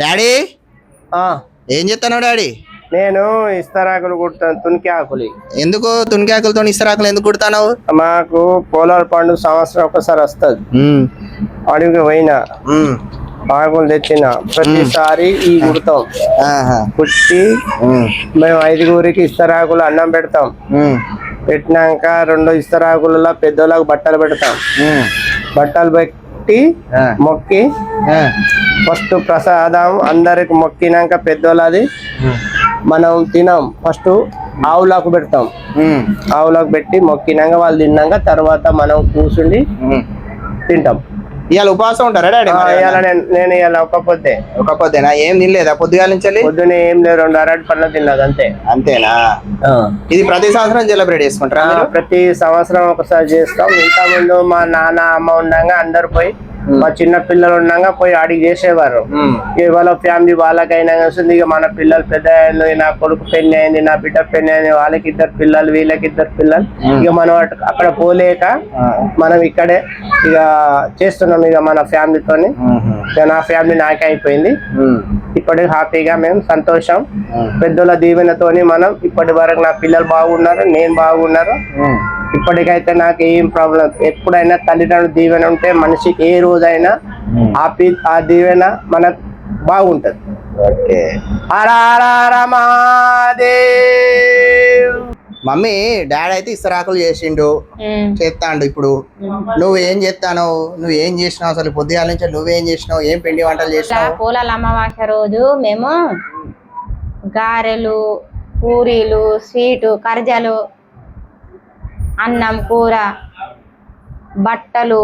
Daddy? ఏం చెప్తాను daddy? నేను ఇస్తరాకులు కుడతాను తునికి ఆకులు ఎందుకు? తునికాకులతో ఇస్తరాకులు ఎందుకు కుడతావు మాకు పోలాల పండుగ సంవత్సరం ఒకసారి వస్తుంది. అడవికి పోయినా ఆకులు తెచ్చిన ప్రతిసారి ఈ కుడతాం. కుట్టి మేము ఐదుగురికి ఇస్తరాకులు అన్నం పెడతాం. పెట్టినాక రెండు ఇస్తరాకులలో పెద్దోళ్ళకి బట్టలు పెడతాం. బట్టలు పెట్టి మొక్కి ఫస్ట్ ప్రసాదం అందరికి మొక్కినాక పెద్దోళ్ళది. మనం తినాం. ఫస్ట్ ఆవులకు పెడతాం. ఆవులకు పెట్టి మొక్కినాక వాళ్ళు తిన్నాక తర్వాత మనం కూర్చుండి తింటాం. ఇవాళ ఉపవాసం ఉంటారా డాడీ ఇవాళ నేను ఇవాళ ఒక పొద్దే. ఒక పొద్దునా? ఏం తినలేదా? పొద్దుగాల నుంచి? పొద్దునే ఏం లేదు రెండు అరటి పనులు తిన్నది అంతే. అంతేనా? ఇది ప్రతి సంవత్సరం సెలబ్రేట్ చేసుకుంటారా? ప్రతి సంవత్సరం ఒకసారి చేస్తాం. ఇంత ముందు మా నాన్న అమ్మ ఉండగా అందరు పోయి మా చిన్న పిల్లలు ఉండగా పోయి అడిగి చేసేవారు వాళ్ళ ఫ్యామిలీ వాళ్ళకైనా వస్తుంది ఇక మన పిల్లలు పెద్ద అయింది నా కొడుకు పెళ్ళి అయింది నా బిడ్డ పెళ్ళి అయింది వాళ్ళకి ఇద్దరు పిల్లలు వీళ్ళకి ఇద్దరు పిల్లలు ఇక మనం అక్కడ పోలేక. మనం ఇక్కడే ఇక చేస్తున్నాం ఇక మన ఫ్యామిలీతోని. ఇక నా ఫ్యామిలీ నాకే అయిపోయింది. ఇప్పటికి హ్యాపీగా మేము సంతోషం. పెద్దల దీవెనతోని మనం ఇప్పటి వరకు నా పిల్లలు బాగున్నారు నేను బాగున్నారు. ఇప్పటికైతే నాకు ఏం ప్రాబ్లం ఎప్పుడైనా తల్లిదండ్రుల దీవెన ఉంటే మనిషికి ఏ రోజైనా ఆ పి ఆ దీవెన మనకు బాగుంటది. Okay. Hara Hara Hara Mahadev. Mummy daddy అయితే ఇస్తరాకులు చేసిండు. చేస్తాండు ఇప్పుడు. నువ్వు ఏం చేస్తాను నువ్వు ఏం చేసినావు అసలు? పొద్దుగాల నుంచి నువ్వేం చేసినావు? ఏం పిండి వంటలు చేసినావు? పూలల అమావాస్య రోజు మేము గారెలు పూరీలు స్వీటు కర్జలు అన్నం కూర బట్టలు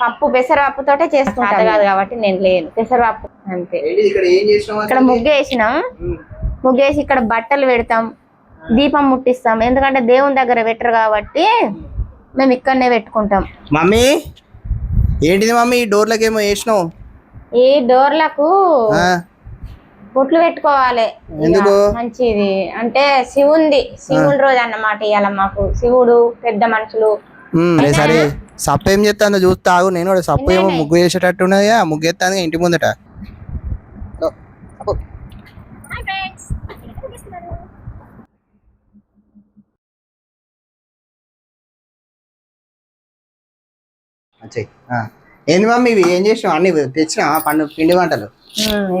పప్పు పెసరపప్పుతోటే చేసుకుంటాం కాదు కాబట్టి నేను లేను. పెసరపప్పు అంతే. ఇక్కడ ఏం చేసినావు ఇక్కడ ముగ్గు వేసినాం. ముగ్గు వేసి ఇక్కడ బట్టలు పెడతాం. దీపం ముట్టిస్తాం. ఎందుకంటే దేవుని దగ్గర పెట్టరు కాబట్టి మేము ఇక్కడనే పెట్టుకుంటాం. మమ్మీ ఏంటిది మమ్మీ? ఈ డోర్లకి ఏమో వేసినావు. ఈ డోర్లకు ఆ, బొట్లు పెట్టుకోవాలి. మంచిది. అంటే శివుంది. శివుని రోజు అన్నమాట ఇవాళ మాకు. శివుడు పెద్ద మనుషులు. సరే సప్పు ఏం చేస్తాను చూస్తా ఆగు. నేను కూడా సప్పు ఏమో ముగ్గు వేసేటట్టు ఉన్నదిగా ముగ్గు ఎత్తాను ఇంటి ముందట. ఏంది మమ్మీ ఇవి ఏం చేసినావు? అన్ని తెచ్చినా పండు పిండి వంటలు?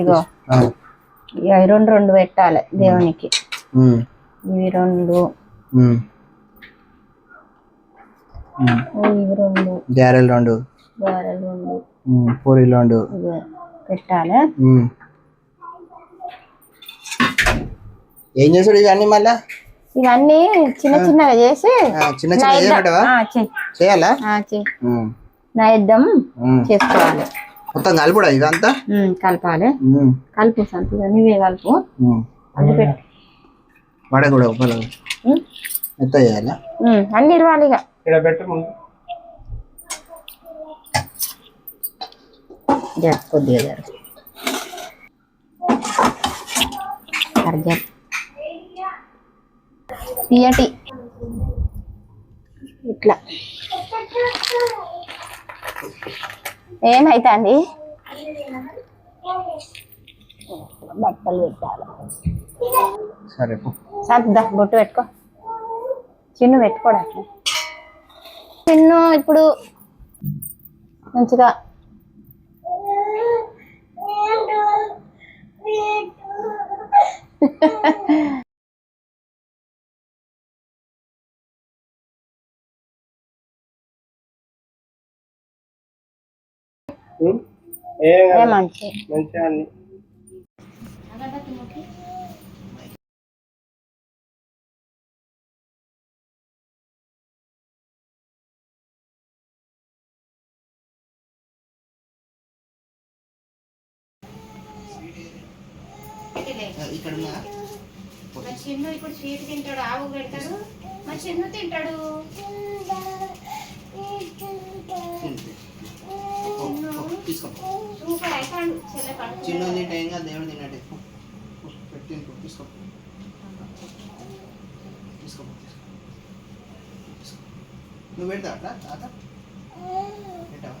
ఇగో. ఈ రెండు రెండు పెట్టాలి దేవునికి. ఇవి రెండు. ఇవి రెండు. గారెలు రెండు. గారెలు రెండు. పూరీలు రెండు. పెట్టాలి. ఏం చేసాడు ఇవన్నీ మళ్ళా? ఇవన్నీ చిన్న చిన్నగా చేసి చిన్న చిన్న. చేయాలా? నైద్యం. చేసుకోవాలి. మొత్తం కలుపుడా ఇదంతా? కలపాలి. కలుపు. సంతగా నువ్వే కలుపు వడ కూడా ఉప్పల ఎంత చేయాలా? అన్ని ఇరవాలి ఇక. ఇక్కడ పెట్టు కొద్దిగా జర తీయటి. ఇట్లా. ఏమైతుంది? బట్టలు పెట్టాలి. సరే. సర్దా బొట్టు పెట్టుకో. చిన్ను పెట్టుకోడు అట్లా. చిన్ను ఇప్పుడు మంచిగా మంచిగా అన్ని. ఇక్కడ? మా చిన్ను ఇప్పుడు స్వీట్ తింటాడు ఆవు పెడతాడు మా చిన్ను తింటాడు చిన్న తింటే ఏం కాదు దేవుడు తిన్నట్టే. పో. పో, పెట్టి తినుకో, తీసుకో. తీసుకో తీసుకో. నువ్వు పెడతా అట్లా? తాత? పెట్టావా?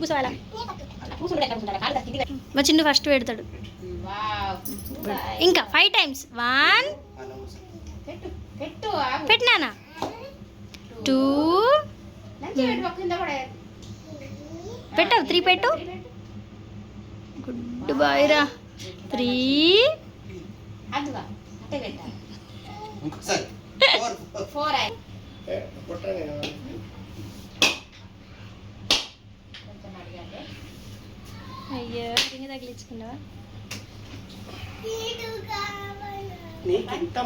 కూర్చోవాలా? మా చిన్ను ఫస్ట్ పెడతాడు. ఇంకా ఫైవ్ టైమ్స్ వన్ పెట్టినానా టూ పెట్టావు త్రీ పెట్టు. గుడ్ బాయ్ రా. త్రీ ఫోర్ అయ్యో రింగ్ తగిలించుకున్నావా? నీకు ఇంత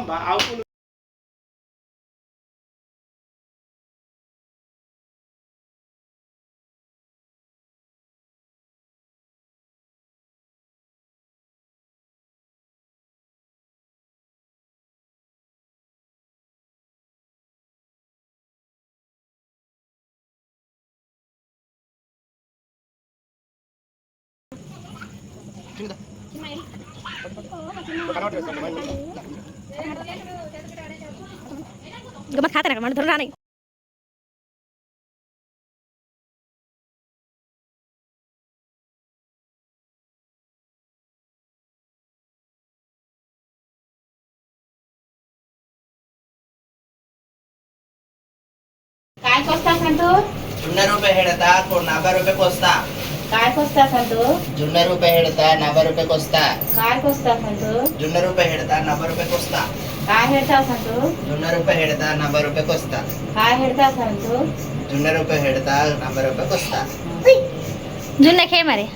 मत खाते ना धरून नाही। काय कोस्ता सांगतो 100 रुपये हेडता कोण नव्या रुपये कोस्ता. కాయకొస్తా సంతు జున్న రూపాయి హెడతా నవ్వ రూపాయికి వస్తా కాయకొస్తా సంతు జున్న రూపాయి హెడతా నవ్వ రూపాయికి వస్తా కాయ హెడతా సంతు జున్న రూపాయి హెడతా నవ్వ రూపాయికి వస్తా కాయ హెడతా సంతు జున్న రూపాయి హెడతా నవ్వ రూపాయికి వస్తా జున్నకే మరి.